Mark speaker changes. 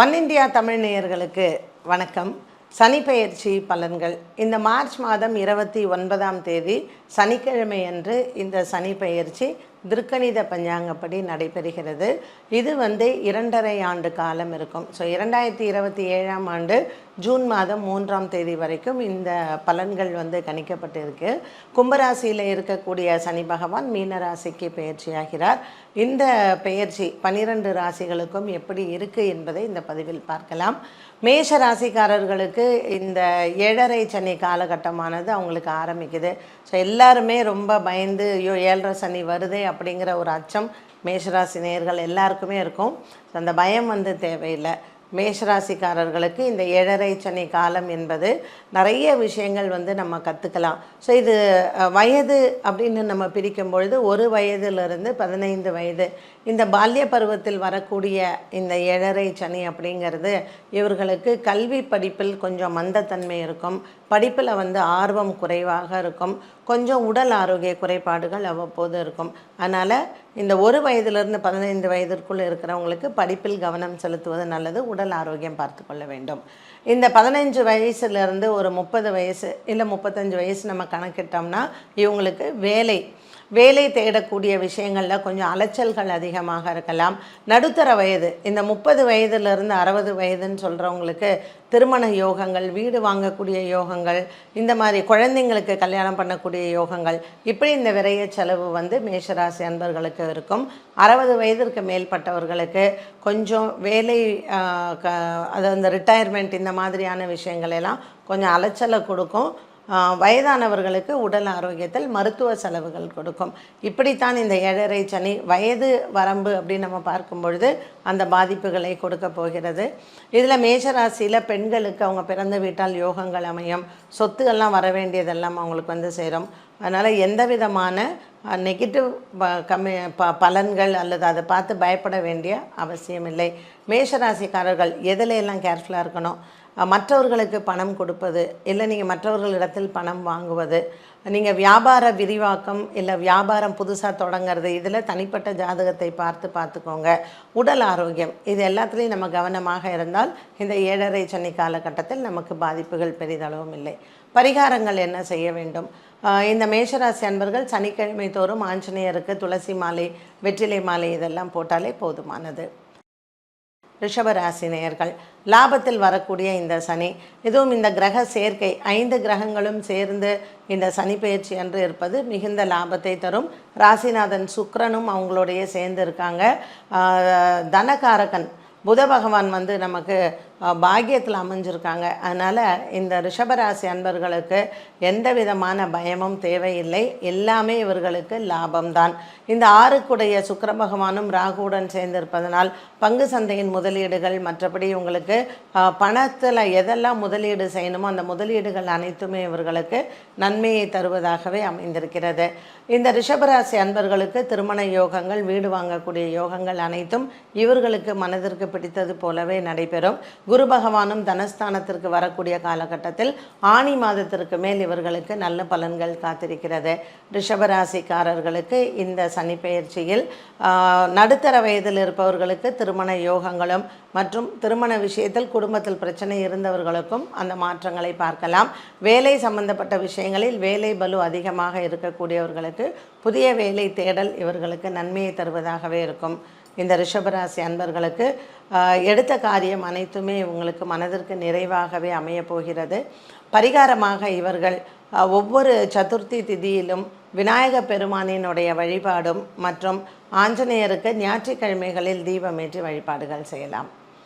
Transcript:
Speaker 1: One India Tamil நேயர்களுக்கு வணக்கம். சனிப்பெயர்ச்சி பலன்கள். இந்த மார்ச் மாதம் இருபத்தி ஒன்பதாம் தேதி சனிக்கிழமை அன்று இந்த சனி பெயர்ச்சி திருக்கணித பஞ்சாங்கப்படி நடைபெறுகிறது. இது வந்து இரண்டரை ஆண்டு காலம் இருக்கும். ஸோ இரண்டாயிரத்தி இருபத்தி ஏழாம் ஆண்டு ஜூன் மாதம் மூன்றாம் தேதி வரைக்கும் இந்த பலன்கள் வந்து கணிக்கப்பட்டிருக்கு. கும்பராசியில் இருக்கக்கூடிய சனி பகவான் மீன ராசிக்கு பெயர்ச்சியாகிறார். இந்த பெயர்ச்சி பனிரெண்டு ராசிகளுக்கும் எப்படி இருக்குது என்பதை இந்த பதிவில் பார்க்கலாம். மேஷ ராசிக்காரர்களுக்கு இந்த ஏழரை சனி காலகட்டமானது அவங்களுக்கு ஆரம்பிக்குது. ஸோ எல்லாருமே ரொம்ப பயந்து ஐயோ ஏழரை சனி வருதே அப்படிங்கிற ஒரு அச்சம் மேஷராசி நேயர்கள் எல்லாருக்குமே இருக்கும். ஸோ அந்த பயம் வந்து தேவையில்லை. மேஷராசிக்காரர்களுக்கு இந்த ஏழரை சனி காலம் என்பது நிறைய விஷயங்கள் வந்து நம்ம கற்றுக்கலாம் ஸோ இது வயது அப்படின்னு நம்ம பிரிக்கும் பொழுது ஒரு வயதிலிருந்து பதினைந்து வயது இந்த பால்ய பருவத்தில் வரக்கூடிய இந்த ஏழரை சனி அப்படிங்கிறது இவர்களுக்கு கல்வி படிப்பில் கொஞ்சம் மந்தத்தன்மை இருக்கும். படிப்பில் வந்து ஆர்வம் குறைவாக இருக்கும். கொஞ்சம் உடல் ஆரோக்கிய குறைபாடுகள் அவ்வப்போது இருக்கும். அதனால் இந்த ஒரு வயதிலிருந்து பதினைந்து வயதிற்குள் இருக்கிறவங்களுக்கு படிப்பில் கவனம் செலுத்துவது நல்லது உடல் ஆரோக்கியம் பார்த்து கொள்ள வேண்டும். இந்த பதினைஞ்சு வயசுலேருந்து ஒரு முப்பது வயசு இல்லை முப்பத்தஞ்சு வயசு நம்ம கணக்கிட்டோம்னா இவங்களுக்கு வேலை வேலை தேடக்கூடிய விஷயங்களில் கொஞ்சம் அலைச்சல்கள் அதிகமாக இருக்கலாம். நடுத்தர வயது இந்த முப்பது வயதுலேருந்து அறுபது வயதுன்னு சொல்கிறவங்களுக்கு திருமண யோகங்கள் வீடு வாங்கக்கூடிய யோகங்கள் இந்த மாதிரி குழந்தைங்களுக்கு கல்யாணம் பண்ணக்கூடிய யோகங்கள் இப்படி இந்த விரைய செலவு வந்து மேஷராசி அன்பர்களுக்கு இருக்கும். அறுபது வயதிற்கு மேற்பட்டவர்களுக்கு கொஞ்சம் வேலை க அது அந்த ரிட்டையர்மெண்ட் இந்த மாதிரியான விஷயங்கள் எல்லாம் கொஞ்சம் அலைச்சலை கொடுக்கும். வயதானவர்களுக்கு உடல் ஆரோக்கியத்தில் மருத்துவ செலவுகள் கொடுக்கும். இப்படித்தான் இந்த ஏழரை சனி வயது வரம்பு அப்படின்னு நம்ம பார்க்கும் பொழுது அந்த பாதிப்புகளை கொடுக்க போகிறது. இதில் மேஷராசியில் பெண்களுக்கு அவங்க பிறந்து வீட்டால் யோகங்கள் அமையும். சொத்துக்கள்லாம் வர வேண்டியதெல்லாம் அவங்களுக்கு வந்து சேரும். அதனால் எந்த விதமான நெகட்டிவ் கம்மி ப பலன்கள் அல்லது அதை பார்த்து பயப்பட வேண்டிய அவசியமில்லை. மேஷராசிக்காரர்கள் எதுல எல்லாம் கேர்ஃபுல்லாக இருக்கணும்? மற்றவர்களுக்கு பணம் கொடுப்பது இல்லை நீங்கள் மற்றவர்களிடத்தில் பணம் வாங்குவது நீங்கள் வியாபார விரிவாக்கம் இல்லை வியாபாரம் புதுசாக தொடங்கிறது இதில் தனிப்பட்ட ஜாதகத்தை பார்த்து பார்த்துக்கோங்க. உடல் ஆரோக்கியம் இது எல்லாத்துலேயும் நம்ம கவனமாக இருந்தால் இந்த ஏழரை சனி காலகட்டத்தில் நமக்கு பாதிப்புகள் பெரிதளவும் இல்லை. பரிகாரங்கள் என்ன செய்ய வேண்டும்? இந்த மேஷராசி அன்பர்கள் சனிக்கிழமை தோறும் ஆஞ்சநேயருக்கு துளசி மாலை வெற்றிலை மாலை இதெல்லாம் போட்டாலே போதுமானது. ரிஷபராசி நேயர்கள் லாபத்தில் வரக்கூடிய இந்த சனி இதுவும் இந்த கிரக சேர்க்கை ஐந்து கிரகங்களும் சேர்ந்து இந்த சனி பயிற்சி என்று இருப்பது மிகுந்த லாபத்தை தரும். ராசிநாதன் சுக்கரனும் அவங்களோடைய சேர்ந்து இருக்காங்க. தனகாரகன் புத பகவான் வந்து நமக்கு பாகியத்தில் அமைஞ்சிருக்காங்க. அதனால் இந்த ரிஷபராசி அன்பர்களுக்கு எந்த விதமான பயமும் தேவையில்லை. எல்லாமே இவர்களுக்கு லாபம்தான். இந்த ஆறுக்குடைய சுக்கர பகவானும் ராகுவுடன் சேர்ந்திருப்பதனால் பங்கு சந்தையின் முதலீடுகள் மற்றபடி உங்களுக்கு பணத்தில் எதெல்லாம் முதலீடு செய்யணுமோ அந்த முதலீடுகள் அனைத்துமே இவர்களுக்கு நன்மையை தருவதாகவே அமைந்திருக்கிறது. இந்த ரிஷபராசி அன்பர்களுக்கு திருமண யோகங்கள் வீடு வாங்கக்கூடிய யோகங்கள் அனைத்தும் இவர்களுக்கு மனதிற்கு பிடித்தது போலவே நடைபெறும். குரு பகவானும் தனஸ்தானத்திற்கு வரக்கூடிய காலகட்டத்தில் ஆணி மாதத்திற்கு மேல் இவர்களுக்கு நல்ல பலன்கள் காத்திருக்கிறது. ரிஷபராசிக்காரர்களுக்கு இந்த சனி பயிற்சியில் நடுத்தர வயதில் இருப்பவர்களுக்கு திருமண யோகங்களும் மற்றும் திருமண விஷயத்தில் குடும்பத்தில் பிரச்சனை இருந்தவர்களுக்கும் அந்த மாற்றங்களை பார்க்கலாம். வேலை சம்பந்தப்பட்ட விஷயங்களில் வேலை பலு அதிகமாக இருக்கக்கூடியவர்களுக்கு புதிய வேலை தேடல் இவர்களுக்கு நன்மையை தருவதாகவே இருக்கும். இந்த ரிஷபராசி அன்பர்களுக்கு எடுத்த காரியம் அனைத்துமே இவங்களுக்கு மனதிற்கு நிறைவாகவே அமையப் போகிறது. பரிகாரமாக இவர்கள் ஒவ்வொரு சதுர்த்தி திதியிலும் விநாயக பெருமானினுடைய வழிபாடும் மற்றும் ஆஞ்சநேயருக்கு ஞாயிற்றுக்கிழமைகளில் தீபமேற்றி வழிபாடுகள் செய்யலாம்.